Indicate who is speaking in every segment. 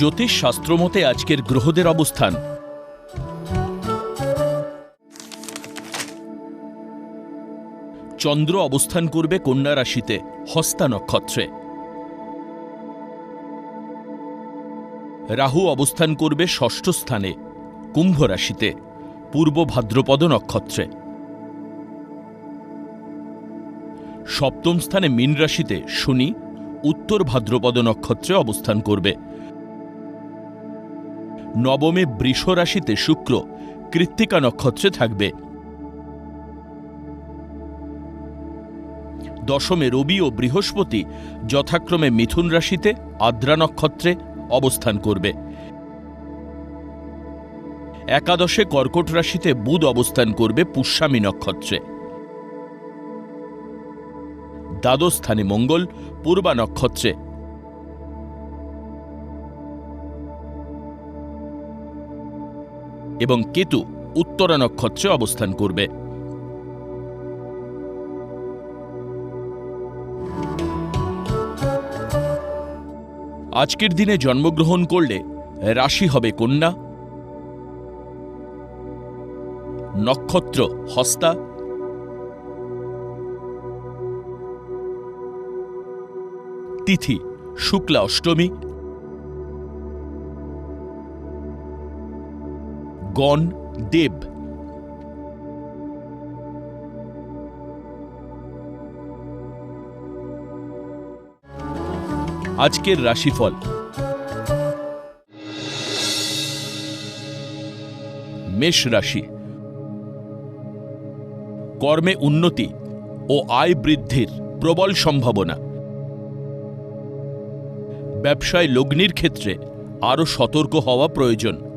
Speaker 1: জ্যোতিষ শাস্ত্রমতে আজকের গ্রহদের অবস্থান। চন্দ্র অবস্থান করবে কন্যা রাশিতে, হস্তা নক্ষত্রে। রাহু অবস্থান করবে ষষ্ঠ স্থানে, কুম্ভ রাশিতে, পূর্ব ভাদ্রপদ নক্ষত্রে। সপ্তম স্থানে মীন রাশিতে, শনি, উত্তর ভাদ্রপদ নক্ষত্রে অবস্থান করবে। নবমে বৃষ রাশিতে শুক্র, কৃত্তিকা নক্ষত্রে থাকবে। দশমে রবি ও বৃহস্পতি যথাক্রমে মিথুন রাশিতে আদ্রা নক্ষত্রে অবস্থান করবে। একাদশে কর্কট রাশিতে বুধ অবস্থান করবে পুষ্যামী নক্ষত্রে। দ্বাদশ স্থানে মঙ্গল, পূর্বা নক্ষত্রে এবং কেতু উত্তরা নক্ষত্রে অবস্থান করবে। আজকের দিনে জন্মগ্রহণ করলে রাশি হবে কন্যা। নক্ষত্র হস্তা। তিথি শুক্লা অষ্টমী। গণ দেব। আজকের রাশিফল। মেষ রাশি। কর্মে উন্নতি ও আয় বৃদ্ধির প্রবল সম্ভাবনা। ব্যবসায় লগ্নির ক্ষেত্রে আরও সতর্ক হওয়া প্রয়োজন।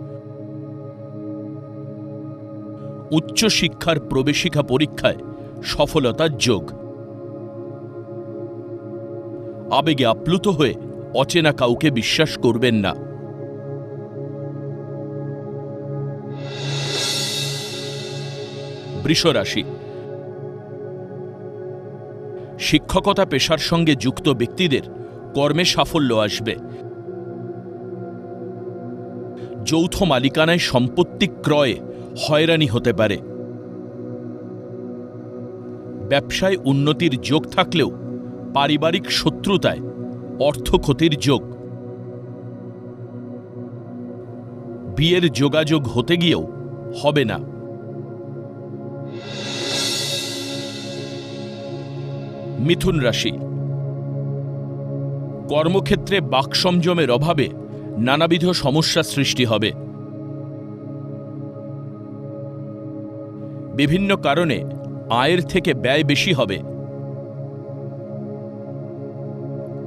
Speaker 1: উচ্চশিক্ষার প্রবেশিকা পরীক্ষায় সফলতার যোগ। আবেগে আপ্লুত হয়ে অচেনা কাউকে বিশ্বাস করবেন না। বৃষরাশি। শিক্ষকতা পেশার সঙ্গে যুক্ত ব্যক্তিদের কর্মে সাফল্য আসবে। যৌথ মালিকানায় সম্পত্তি ক্রয়ে হয়রানি হতে পারে। ব্যবসায় উন্নতির যোগ থাকলেও পারিবারিক শত্রুতায় অর্থ ক্ষতির যোগ। বিয়ের যোগাযোগ হতে গিয়েও হবে না। মিথুন রাশি। কর্মক্ষেত্রে বাকসংযমের অভাবে নানাবিধ সমস্যা সৃষ্টি হবে। বিভিন্ন কারণে আয়ের থেকে ব্যয় বেশি হবে।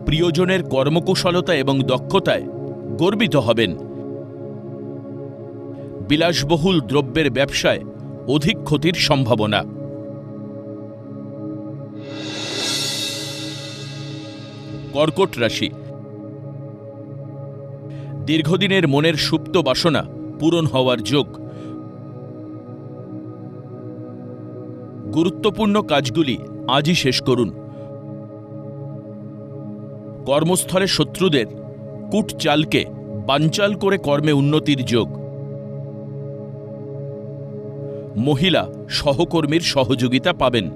Speaker 1: প্রিয়জনের কর্মকুশলতা এবং দক্ষতায় গর্বিত হবেন। বিলাসবহুল দ্রব্যের ব্যবসায় অধিক ক্ষতির সম্ভাবনা। কর্কট রাশি। দীর্ঘদিনের মনের সুপ্ত বাসনা পূরণ হওয়ার যোগ। গুরুত্বপূর্ণ কাজগুলি আজই শেষ করুন। কর্মস্থলে শত্রুদের কুট চালকে বানচাল করে কর্মে উন্নতির যোগ। মহিলা সহকর্মীর সহযোগিতা পাবেন।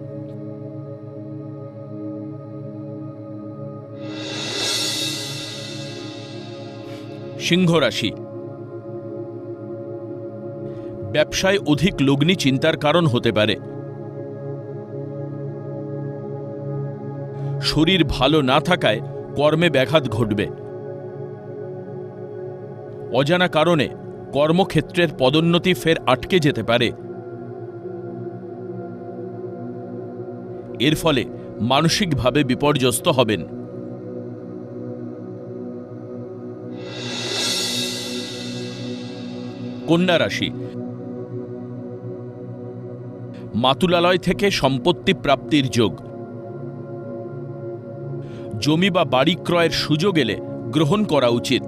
Speaker 1: সিংহ রাশি। ব্যবসায় অধিক লগ্নি চিন্তার কারণ হতে পারে। শরীর ভালো না থাকায় কর্মে ব্যাঘাত ঘটবে। অজানা কারণে কর্মক্ষেত্রের পদোন্নতি ফের আটকে যেতে পারে। এর ফলে মানসিকভাবে বিপর্যস্ত হবেন। কন্যা রাশি। মাতুলালয় থেকে সম্পত্তি প্রাপ্তির যোগ। জমি বা বাড়ি ক্রয়ের সুযোগ এলে গ্রহণ করা উচিত।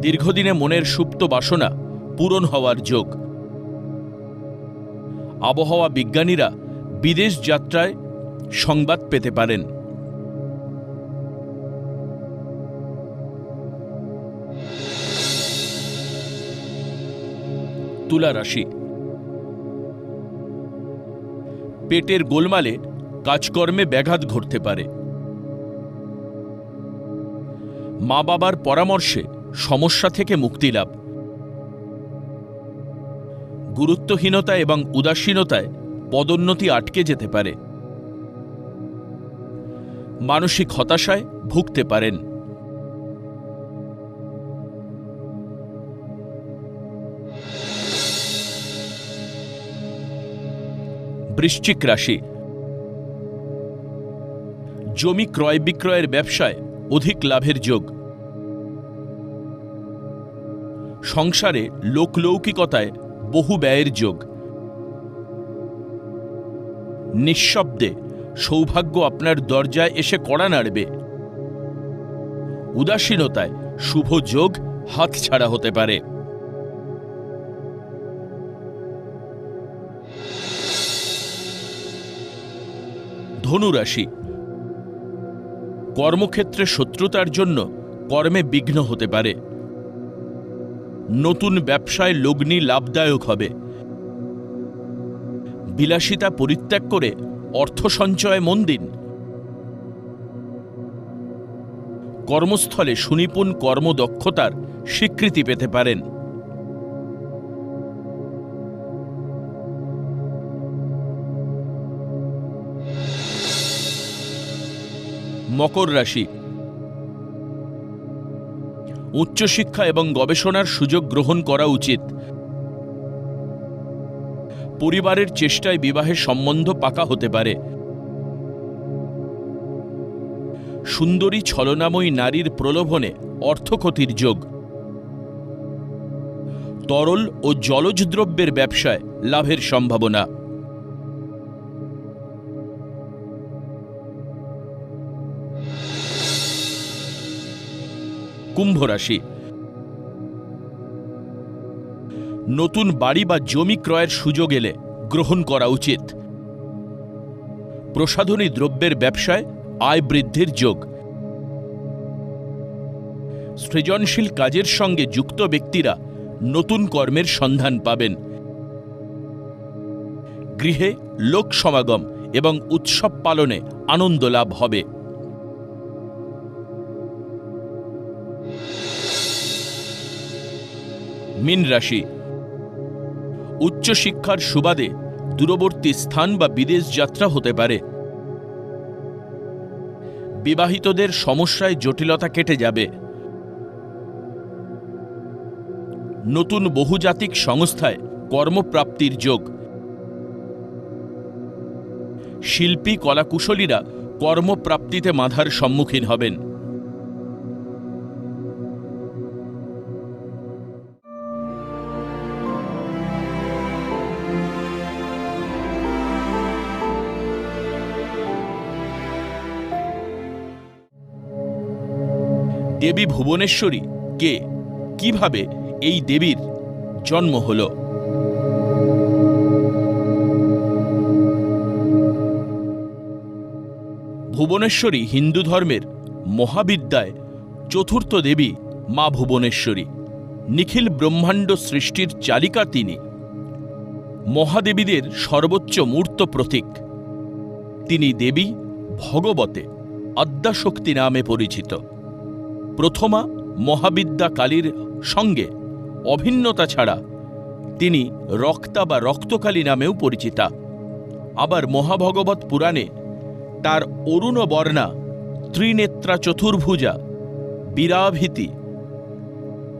Speaker 1: দীর্ঘদিনে মনের সুপ্ত বাসনা পূরণ হওয়ার যোগ। আবহাওয়া বিজ্ঞানীরা বিদেশ যাত্রায় সংবাদ পেতে পারেন। তুলা রাশি। পেটের গোলমালে কাজকর্মে ব্যাঘাত ঘটতে পারে। মা বাবার পরামর্শে সমস্যা থেকে মুক্তি লাভ। গুরুত্বহীনতা এবং উদাসীনতায় পদোন্নতি আটকে যেতে পারে। মানসিক হতাশায় ভুগতে পারেন। বৃশ্চিক রাশি জমি ক্রয় বিক্রয়ের ব্যবসায় অধিক লাভের যোগ। সংসারে লোকলৌকিকতায় বহু ব্যয়ের যোগ। নিঃশব্দে সৌভাগ্য আপনার দরজায় এসে কড়া নাড়বে। উদাসীনতায় শুভ যোগ হাতছাড়া হতে পারে। ধনুরাশি কর্মক্ষেত্রে শত্রুতার জন্য কর্মে বিঘ্ন হতে পারে। নতুন ব্যবসায় লগ্নি লাভদায়ক হবে। বিলাসিতা পরিত্যাগ করে অর্থ সঞ্চয়ে মন দিন। কর্মস্থলে সুনিপুণ কর্মদক্ষতার স্বীকৃতি পেতে পারেন। মকর রাশি। উচ্চশিক্ষা এবং গবেষণার সুযোগ গ্রহণ করা উচিত। পরিবারের চেষ্টায় বিবাহের সম্বন্ধ পাকা হতে পারে। সুন্দরী ছলনাময়ী নারীর প্রলোভনে অর্থক্ষতির যোগ। তরল ও জলজ দ্রব্যের ব্যবসায় লাভের সম্ভাবনা। কুম্ভ রাশি। নতুন বাড়ি বা জমি ক্রয়ের সুযোগ এলে গ্রহণ করা উচিত। প্রসাধনী দ্রব্যের ব্যবসায় আয় বৃদ্ধির যোগ। সৃজনশীল কাজের সঙ্গে যুক্ত ব্যক্তিরা নতুন কর্মের সন্ধান পাবেন। গৃহে লোক সমাগম এবং উৎসব পালনে আনন্দ লাভ হবে। মীন রাশি। উচ্চশিক্ষার সুবাদে দূরবর্তী স্থান বা বিদেশ যাত্রা হতে পারে। বিবাহিতদের সমস্যায় জটিলতা কেটে যাবে। নতুন বহুজাতিক সংস্থায় কর্মপ্রাপ্তির যোগ। শিল্পী কলাকুশলীরা কর্মপ্রাপ্তিতে মাধার সম্মুখীন হবেন। দেবী ভুবনেশ্বরী? কে? কীভাবে এই দেবীর জন্ম হল? ভুবনেশ্বরী হিন্দু ধর্মের মহাবিদ্যায় চতুর্থ দেবী মা ভুবনেশ্বরী। নিখিল ব্রহ্মাণ্ড সৃষ্টির চালিকা তিনি। মহাদেবীদের সর্বোচ্চ মূর্ত প্রতীক। তিনি দেবী ভগবতে, আদ্যাশক্তি নামে পরিচিত। প্রথমা মহাবিদ্যা কালীর সঙ্গে অভিন্নতা ছাড়া তিনি রক্তা বা রক্তকালী নামেও পরিচিতা। আবার মহাভগবত পুরাণে তার অরুণ বর্ণা ত্রিনেত্রা চতুর্ভুজা, বীরাভীতি,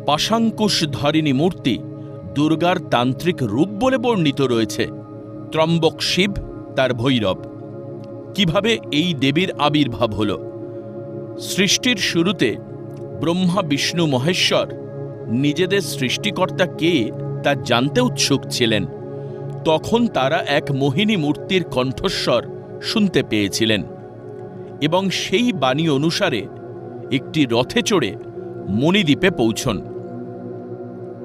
Speaker 1: পাশাঙ্কুশ ধরিণী মূর্তি দুর্গার তান্ত্রিক রূপ বলে বর্ণিত রয়েছে। ত্রম্বক শিব তার ভৈরব। কীভাবে এই দেবীর আবির্ভাব হল? সৃষ্টির শুরুতে ব্রহ্মা, বিষ্ণু, মহেশ্বর। নিজেদের সৃষ্টিকর্তা কে তা জানতে উৎসুক ছিলেন। তখন তারা এক মোহিনী মূর্তির কণ্ঠস্বর শুনতে পেয়েছিলেন এবং সেই বাণী অনুসারে একটি রথে চড়ে মণিদ্বীপে পৌঁছন।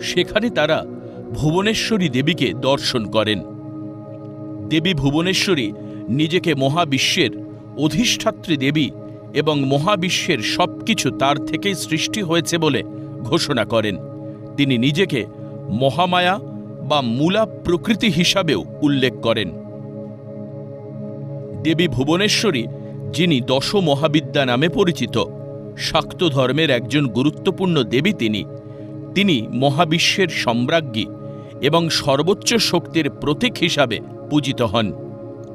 Speaker 1: সেখানে তারা ভুবনেশ্বরী দেবীকে দর্শন করেন। দেবী ভুবনেশ্বরী নিজেকে মহাবিশ্বের অধিষ্ঠাত্রী দেবী এবং মহাবিশ্বের সবকিছু তার থেকেই সৃষ্টি হয়েছে বলে ঘোষণা করেন। তিনি নিজেকে মহামায়া বা মূলা প্রকৃতি হিসাবেও উল্লেখ করেন। দেবী ভুবনেশ্বরী, যিনি দশ মহাবিদ্যা নামে পরিচিত, শাক্ত ধর্মের একজন গুরুত্বপূর্ণ দেবী তিনি। তিনি মহাবিশ্বের সম্রাজ্ঞী এবং সর্বোচ্চ শক্তির প্রতীক হিসাবে পূজিত হন।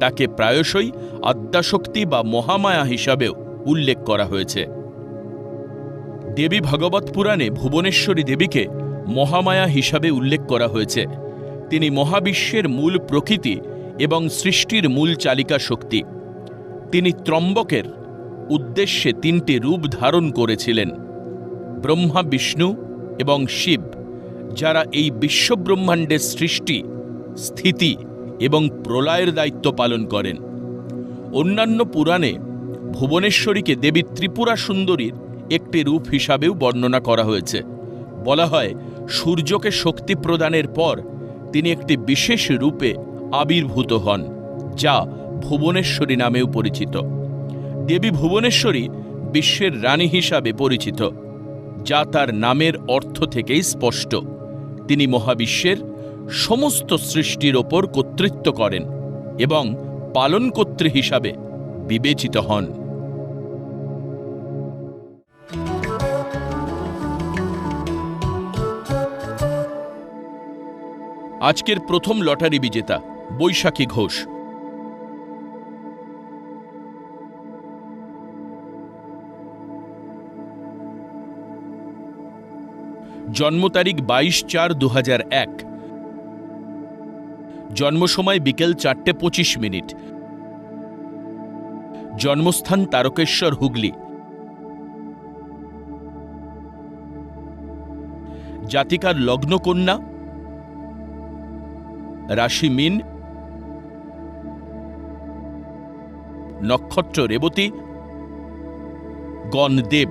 Speaker 1: তাকে প্রায়শই আদ্যাশক্তি বা মহামায়া হিসাবেও উল্লেখ করা হয়েছে। দেবী ভাগবত পুরাণে ভুবনেশ্বরী দেবীকে মহামায়া হিসাবে উল্লেখ করা হয়েছে। তিনি মহাবিশ্বের মূল প্রকৃতি এবং সৃষ্টির মূল চালিকা শক্তি। তিনি ত্রম্বকের উদ্দেশ্যে তিনটি রূপ ধারণ করেছিলেন, ব্রহ্মা, বিষ্ণু এবং শিব, যারা এই বিশ্বব্রহ্মাণ্ডের সৃষ্টি, স্থিতি এবং প্রলয়ের দায়িত্ব পালন করেন। অন্যান্য পুরাণে ভুবনেশ্বরীকে দেবী ত্রিপুরা সুন্দরীর একটি রূপ হিসাবেও বর্ণনা করা হয়েছে। বলা হয়, সূর্যকে শক্তি প্রদানের পর তিনি একটি বিশেষ রূপে আবির্ভূত হন, যা ভুবনেশ্বরী নামেও পরিচিত। দেবী ভুবনেশ্বরী বিশ্বের রানী হিসাবে পরিচিত, যা তার নামের অর্থ থেকেই স্পষ্ট। তিনি মহাবিশ্বের সমস্ত সৃষ্টির ওপর কর্তৃত্ব করেন এবং পালনকর্ত্রী হিসাবে বিবেচিত হন। আজকের প্রথম লটারি বিজেতা, বৈশাখী ঘোষ। জন্ম তারিখ বাইশ চার দু এক। জন্ম সময় বিকেল চারটে পঁচিশ মিনিট। জন্মস্থান তারকেশ্বর, হুগলি। জাতিকার লগ্ন কন্যা রাশি মিন, নক্ষত্র রেবতী গণদেব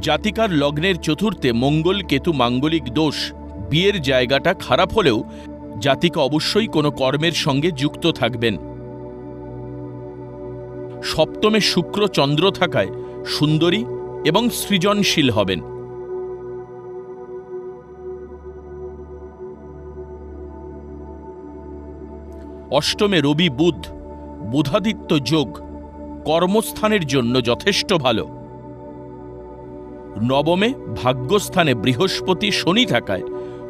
Speaker 1: জাতিকার লগ্নের চতুর্থে মঙ্গল কেতু মাঙ্গলিক দোষ, বিয়ের জায়গাটা খারাপ হলেও জাতিকা অবশ্যই কোনো কর্মের সঙ্গে যুক্ত থাকবেন। সপ্তমে শুক্র চন্দ্র থাকায় সুন্দরী এবং সৃজনশীল হবেন। অষ্টমে রবি বুধ, বুধাদিত্য যোগ, কর্মস্থানের জন্য যথেষ্ট ভালো। নবমে ভাগ্যস্থানে বৃহস্পতি শনি থাকায়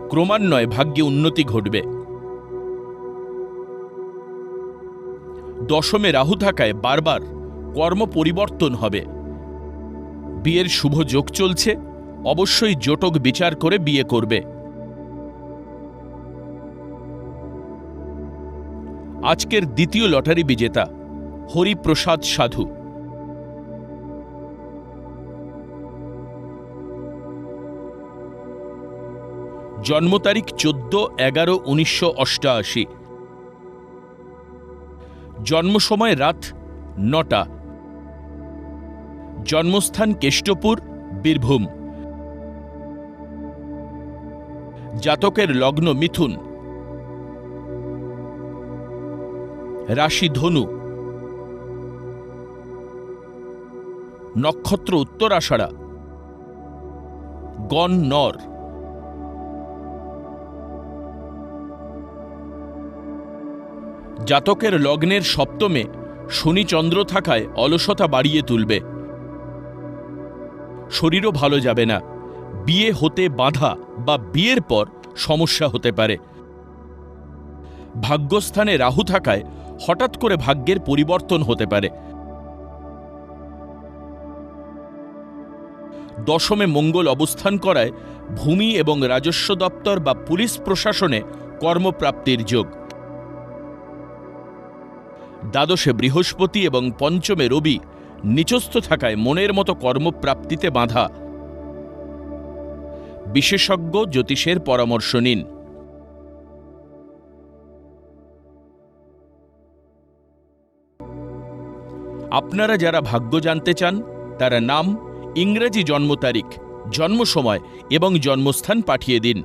Speaker 1: ক্রমান্বয়ে ভাগ্যে উন্নতি ঘটবে। দশমে রাহু থাকায় বারবার কর্ম পরিবর্তন হবে। বিয়ের শুভ যোগ চলছে, অবশ্যই জোটক বিচার করে বিয়ে করবে। আজকের দ্বিতীয় লটারি বিজেতা, হরিপ্রসাদ সাধু। জন্ম তারিখ চোদ্দ এগারো উনিশশো অষ্টআশি জন্ম সময় রাত নটা। জন্মস্থান কেষ্টপুর, বীরভূম। জাতকের লগ্ন মিথুন। রাশি ধনু। নক্ষত্র উত্তরাষাঢ়া। গণ নর। জাতকের লগ্নের সপ্তমে শনিচন্দ্র থাকায় অলসতা বাড়িয়ে তুলবে। শরীরও ভালো যাবে না। বিয়ে হতে বাধা বা বিয়ের পর সমস্যা হতে পারে। ভাগ্যস্থানে রাহু থাকায় হঠাৎ করে ভাগ্যের পরিবর্তন হতে পারে। দশমে মঙ্গল অবস্থান করায় ভূমি এবং রাজস্ব দপ্তর বা পুলিশ প্রশাসনে কর্মপ্রাপ্তির যোগ। দ্বাদশে বৃহস্পতি এবং পঞ্চমে রবি নিচস্থ থাকায় মনের মতো কর্মপ্রাপ্তিতে বাধা। বিশেষজ্ঞ জ্যোতিষের পরামর্শ নিন। আপনারা যারা ভাগ্য জানতে চান, তারা নাম, ইংরেজি জন্ম তারিখ, জন্ম সময় এবং জন্মস্থান পাঠিয়ে দিন।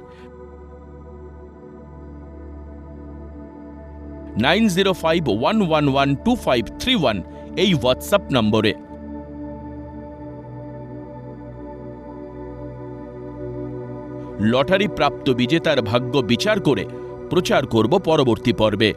Speaker 1: Nine zero five one one one two five three one এই হোয়াটসঅ্যাপ নম্বরে। লটারি প্রাপ্ত বিজেতার ভাগ্য বিচার করে প্রচার করব পরবর্তী পর্বে।